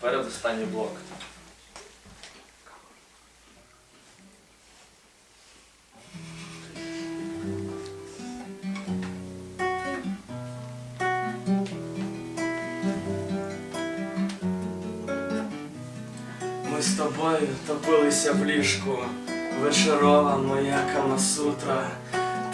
Передостанній блок. Ми з тобою топилися в ліжку, вечорова моя камасутра.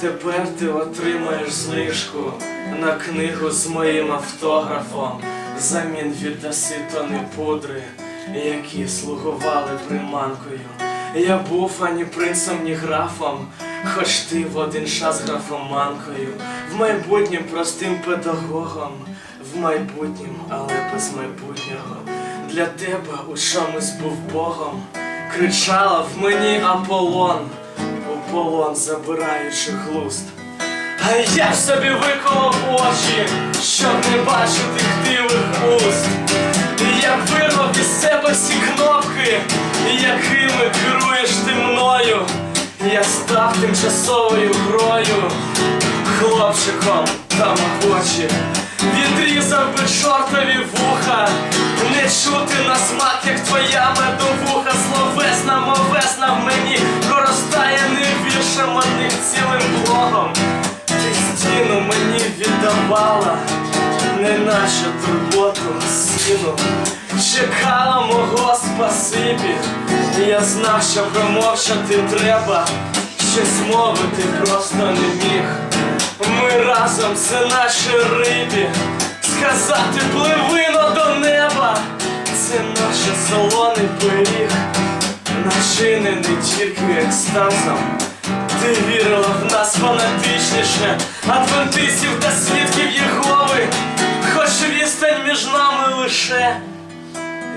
Тепер ти отримаєш знижку на книгу з моїм автографом. Замін віддаси тони пудри, які слугували приманкою. Я був ані принцем, ні графом, хоч ти в один час графоманкою, в майбутнім простим педагогом, в майбутнім, але без майбутнього. Для тебе у чомусь був Богом, кричала в мені Аполлон, у полон забираючи глузд. А я б собі виколов очі, щоб не бачити хтивих уст. Я вирвав із себе всі кнопки, якими керуєш ти мною. Я став тимчасовою грою, хлопчиком тамагочі. Відрізав би чортові вуха, не чути на смак, як твоя віддавала, неначе турботу сину. Чекала мого спасибі, я знав, що промовчати треба, щось мовити просто не міг. Ми разом, це наші рибі, сказати пливино до неба, це наш солоний пиріг, начинений тільки екстазом. Ти вірила в нас фанатичніше, адвентистів та свідків Єгови, хоч відстань між нами лише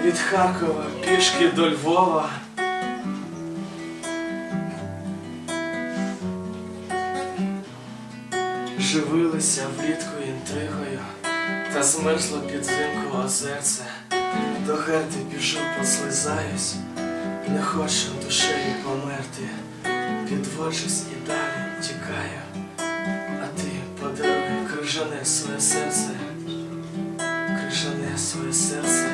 від Харкова пішки до Львова. Живилися влітку інтригою, та змерзло підзимку озерце. До герди біжу, послизаюсь, не хочу душею померти. Підводжусь і далі тікаю, а ти подаруй крижане своє серце, крижане своє серце